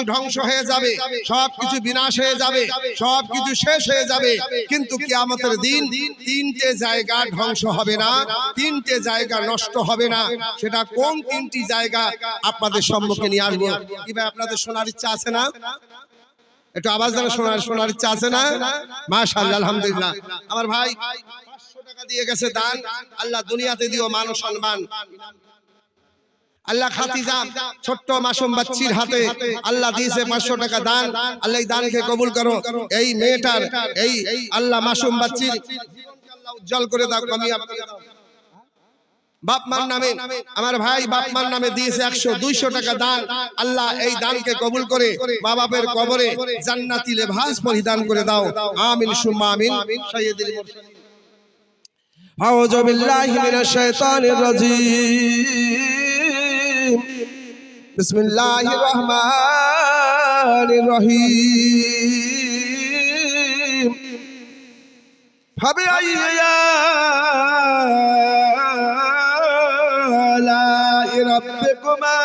কিছু ধ্বংস হয়ে যাবে সব কিছু বিনাশ হয়ে যাবে সব কিছু শেষ হয়ে যাবে। কিন্তু কিয়ামতের দিন তিনটে জায়গা ধ্বংস হবে না, তিনটে জায়গা নষ্ট হবে না। সেটা কোন তিনটি জায়গা? আপনাদের সম্মুখে নিয়ে আসব। কি ভাই, আপনাদের শোনার ইচ্ছা আছে না? একটু আওয়াজ দেন শোনার শোনার ইচ্ছা আছে না? মাশাআল্লাহ, আলহামদুলিল্লাহ। আমার ভাই পাঁচশো টাকা দিয়ে গেছে দান। আল্লাহ দুনিয়াতে দিও মান ও সম্মান। আল্লাহ খাতিজা ছোট্ট মাসুম বাচ্চির হাতে আল্লাহ দিয়েছে পাঁচশো টাকা দান। আল্লাহ দানকে কবুল করো। এই মেয়েটার, এই আল্লাহ মাসুম বাচ্চির উজ্জ্বল করে দাও আমি বাপমার নামে, আমার ভাই বাপমার নামে দিয়েছে একশো, দুইশো টাকা দান। আল্লাহ এই দানকে কবুল করে মা বাপের কবরে জান্নাতি লেভাস পরিধান করে দাও। আমিন, সুম্মা আমিন। সাইয়েদুল মুরসালিন। আউযু বিল্লাহি মিনাশ শাইতানির بسم الله الرحمن الرحيم فبأي آلاء ربكما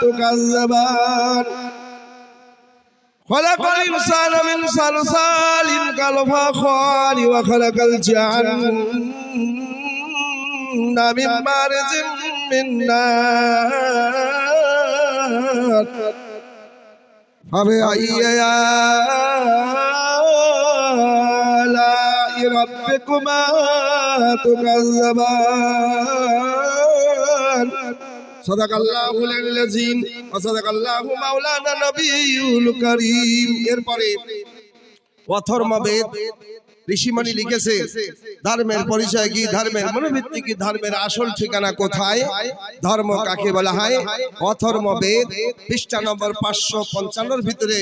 تكذبان خلق الإنسان من صلصال كالفخار وخلق الجن من مارج من نار فبأي آلاء ربكما تكذبان صدق الله العظيم وصدق الله مولانا نبي الكريم এরপরে অথর্মবেদ ঋষিমণি লিখেছে ধর্মের পরিচয় কি? ধর্মের মনোবৃত্তি কি? ধর্মের আসল ঠিকানা কোথায়? ধর্ম কাকে বলা হয়? অথর্মবেদ পৃষ্ঠা নম্বর পাঁচশো পঞ্চান্নর ভিতরে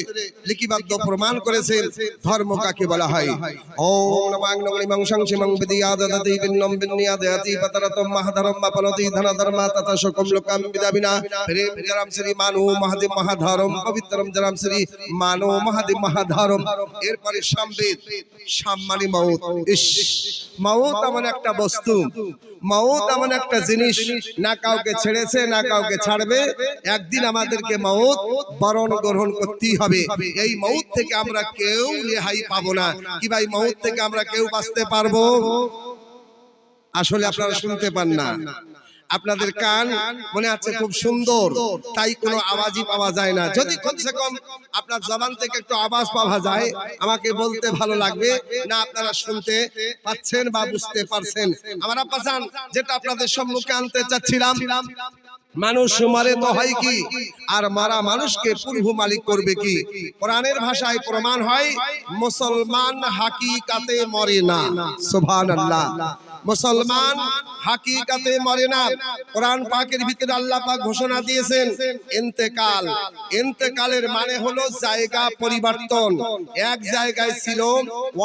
লিখিবদ্ধ প্রমাণ করেছেন ধর্ম কাকে বলা হয়? ওম নমাং নমণিমং সংসিমং বিদিয়াদতি বিন্নম বিন্নিয়াদতি পতরতম মহাধরম মাপনতি ধনধর্মা তথা সকম লোকাম বিদাবিনা। প্রেম জরাম শ্রী মানু মহাদেব মহাধরম পবিত্রম জরাম শ্রী মানু মহাদেব মহাধরম এরপরে সম্বেদ সাম্মানি মাউত। ইস, মাউত এমন একটা বস্তু। মাউত এমন একটা জিনিস না কাউকে ছেড়েছে, না কাউকে ছাড়বে। একদিন আমাদেরকে মাউত বরণ গ্রহণ করতেই হবে। এই মাউত থেকে আমরা কেউ রেহাই পাবো না। কি ভাই, মাউত থেকে আমরা কেউ বাঁচতে পারব? আসলে আপনারা শুনতে পান না। আপনাদের কান মনে আছে খুব সুন্দর তাই কোনো আওয়াজই পাওয়া যায় না। যদি কমসে কম আপনার জবান থেকে একটু আওয়াজ পাওয়া যায় আমাকে বলতে ভালো লাগবে না আপনারা শুনতে পাচ্ছেন বা বুঝতে পারছেন। আমার আব্বা যেটা আপনাদের সম্মুখে আনতে চাচ্ছিলাম মানুষ মারে তো হয় কি? আর মারা মানুষকে পূর্ব মালিক করবে কি? কোরআনের ভাষায় প্রমাণ হয় মুসলমান হাকিকাতে মরে না। সুবহানাল্লাহ। মুসলমান হাকিকাতে মরে না। কোরআন পাকের ভিতরে আল্লাহ পাক ঘোষণা দিয়েছেন, ইন্তেকাল। ইন্তেকালের মানে হলো জায়গা পরিবর্তন। এক জায়গায় ছিল,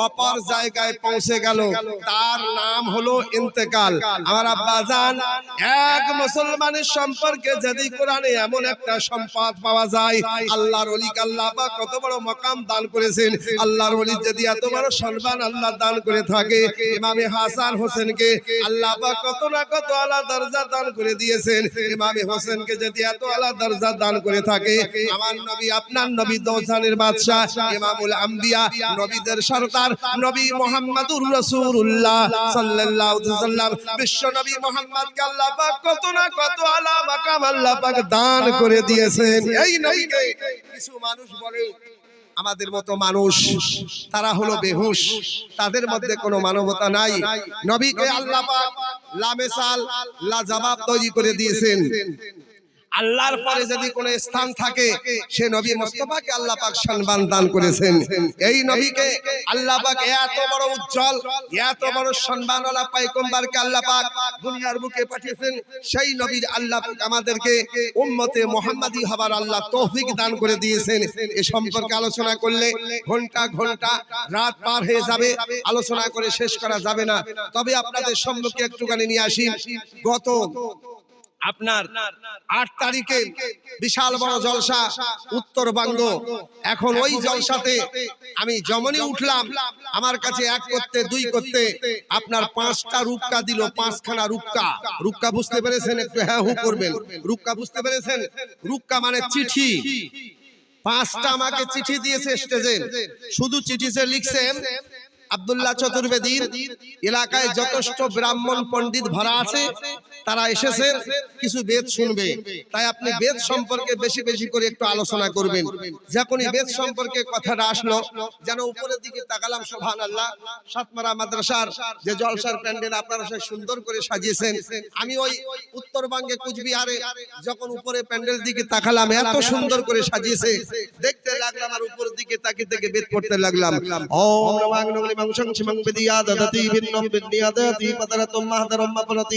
অপর জায়গায় পৌঁছে গেল। তার নাম হলো ইন্তেকাল। আমার আব্বা জান, এক মুসলমানের সম্পর্কে যদি কোরআনে এমন একটা সম্পদ পাওয়া যায়, আল্লাহর অলিক আল্লাহ পাক কত বড় মকাম দান করেছেন। আল্লাহর অলির যদি এত বড় সম্মান আল্লাহ দান করে থাকে, ইমামে হাসান হোসেনকে আল্লাহ কত না কত আলা দরজা দান করে দিয়েছেন। ইমামে হোসেনকে যদি এত আলা দরজা দান করে থাকে, আমার নবী, আপনার নবী দৌসানের বাদশাহ, ইমামুল আম্বিয়া, নবীদের সরদার, নবী মুহাম্মদুর রাসূলুল্লাহ সাল্লাল্লাহু আলাইহি সাল্লাম বিশ্ব নবী মুহাম্মদকে আল্লাহ পাক কত না কত আলা মাকাম আল্লাহ পাক দান করে দিয়েছেন। এই নবীকে কিছু মানুষ বলে আমাদের মতো মানুষ তারা হলো বেহুশ। তাদের মধ্যে কোনো মানবতা নাই। নবীকে আল্লাহ লামেসাল লা জবাব তৈরি করে দিয়েছেন। আল্লাহর পরে যদি কোনো স্থান থাকে সে নবী মুস্তাফাকে আল্লাহ পাক সম্মান দান করেছেন। এই নবীকে আল্লাহ পাক এত বড় উজ্জ্বল এত বড় সম্মানওয়ালা পয়গম্বরকে আল্লাহ পাক দুনিয়ার বুকে পাঠিয়েছেন। সেই নবীর আল্লাহ পাক আমাদেরকে উম্মতে মুহাম্মাদি হবার আল্লাহ তৌফিক দান করে দিয়েছেন। এ সম্পর্কে আলোচনা করলে ঘণ্টা ঘণ্টা রাত পার হয়ে যাবে। আলোচনা করে শেষ করা যাবে না। তবে আপনাদের সম্মুখে একটুখানি নিয়ে আসি। গত আপনার আট তারিখে বিশাল বড় জলসা উত্তরবঙ্গ এখন ওই জলসাতে আমি যেমনই উঠলাম। আমার কাছে এক করতে দুই করতে আপনার পাঁচটা রুক্কা দিল পাঁচখানা রুক্কা রুক্কা বুঝতে পেরেছেন একটু? হ্যাঁ হু করবেন। রুক্কা বুঝতে পেরেছেন? রুক্কা মানে চিঠি। পাঁচটা আমাকে চিঠি দিয়েছে স্টেজে। শুধু চিঠিতে লিখছে আব্দুল্লাহ চতুর্বেদীর এলাকায় যথেষ্ট ব্রাহ্মণ পণ্ডিত ভরা আছে। তারা এসেছেন কিছু বেদ শুনবে। তাই আপনি বেদ সম্পর্কে বেশি বেশি করে একটু আলোচনা করবেন। যখনই বেদ সম্পর্কে কথাটা আসলো যেন উপরের দিকে তাকালাম সোহান আল্লাহ সাতমারা মাদ্রাসার যে জলসার প্যান্ডেল আপনারা সে সুন্দর করে সাজিয়েছেন। আমি ওই উত্তরবঙ্গে কুচবিহারে যখন উপরে প্যান্ডেল দিকে তাকালাম এত সুন্দর করে সাজিয়েছে। দেখতে লাগলাম আর উপরের দিকে তাকে থেকে বেদ পড়তে লাগলাম। ওম নমাং নগলি মাংসং শিমং বিদিয়া দদতি ভিন্নম বিদ্যা দতি পতরতম মাহদরম মপরতি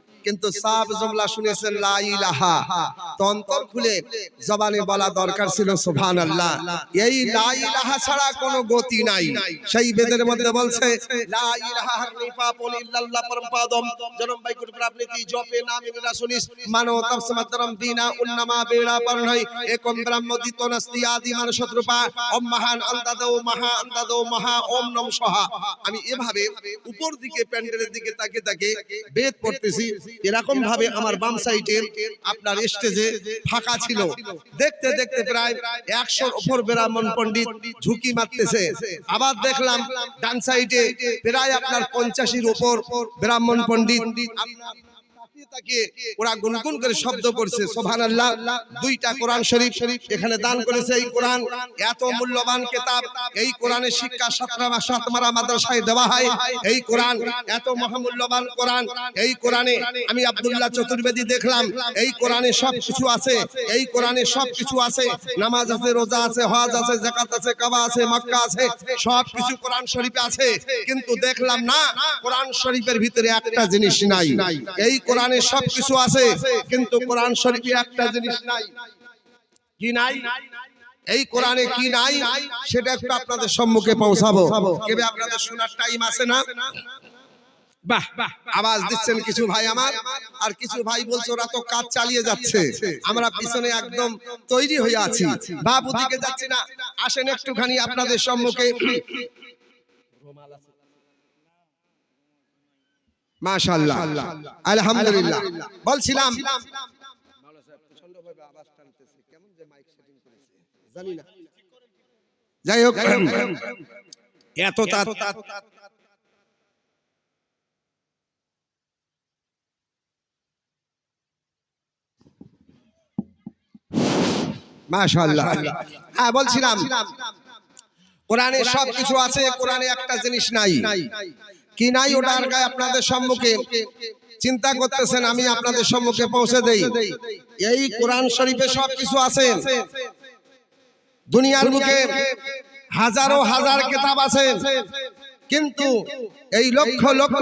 কিন্তু সাব জমলা শুনেছেন লা ইলাহা। তো খুলে জবানে বলা দরকার ছিল সুবহানাল্লাহ। এই লা ইলাহা ছাড়া কোনো গতি নাই। সেই বেদের মধ্যে বলছে লা ইলাহা নিপাপন ইল্লাল্লাহ পরম পাদম। জনম জপে নাম শুনিস মানো তফসমাতরম দিনা উন্নমা বেড়া পরনই একম নাস্তি আদি শত্রুপা। ওম মহান মহা মহা ওম নম সহা আমি এভাবে উপর দিকে প্যান্ডেলের দিকে তাকে তাকে বেদ পড়তেছি। এরকম ভাবে আমার বাম সাইডে আপনার স্টেজে ফাঁকা ছিল। দেখতে দেখতে প্রায় একশোর ওপর ব্রাহ্মণ পণ্ডিত ঝুঁকি মারতেছে। আবার দেখলাম ডান সাইডে প্রায় আপনার পঞ্চাশের ওপর ব্রাহ্মণ পণ্ডিত আপনার তাকিয়ে তাকিয়ে ওরা গুনগুন করে শব্দ করছে। সোভান দুইটা কোরআন শরীফ এখানে দান করেছে এই কোরআন। এত মূল্যবান কেতাব এই কোরআনের শিক্ষা সাতরা সাতমারা মাদ্রাসায় দেওয়া হয়। এই কোরআন এত মহামূল্যবান কোরআন। এই কোরআনে আমি আব্দুল্লাহ চতুর্বেদী দেখলাম। এই কোরআনে সব কিছু আছে। এই কোরআনে সব কিছু আছে। নামাজ আছে রোজা আছে হজ আছে জাকাত আছে কাবা আছে মক্কা আছে সব কিছু কোরআন শরীফে আছে। কিন্তু দেখলাম না কোরআন শরীফের ভিতরে একটা জিনিস নাই এই কোরআনে সব কিছু আছে, কিন্তু কোরআন শরীফে একটা জিনিস নাই। কি নাই? এই কোরআনে কি নাই, সেটা একটু আপনাদের সম্মুখে পৌঁছাবো। কেবে আপনাদের শোনার টাইম আছে না? বাহ, আওয়াজ দিচ্ছেন কিছু ভাই আমার, আর কিছু ভাই বলছে, ওরা তো কাজ চালিয়ে যাচ্ছে। আমরা পিছনে একদম তৈরি হয়ে আছি। বাবু দিকে যাচ্ছি না। আসেন একটুখানি আপনাদের সম্মুখে। মাশাআল্লাহ। আলহামদুলিল্লাহ। বলছিলাম। যাই হোক। এত তার মাশাআল্লাহ। হ্যাঁ বলছিলাম। কোরআনে সব কিছু আছে কোরআনে একটা জিনিস নাই। কি নাই ওটা আর গায়ে আপনাদের সম্মুখে চিন্তা করতেছেন আমি আপনাদের সম্মুখে পৌঁছে দেই। এই কোরআন শরীফে সবকিছু আছে। দুনিয়ার বুকে হাজারো হাজার কিতাব আছে। কিন্তু এই লক্ষ লক্ষ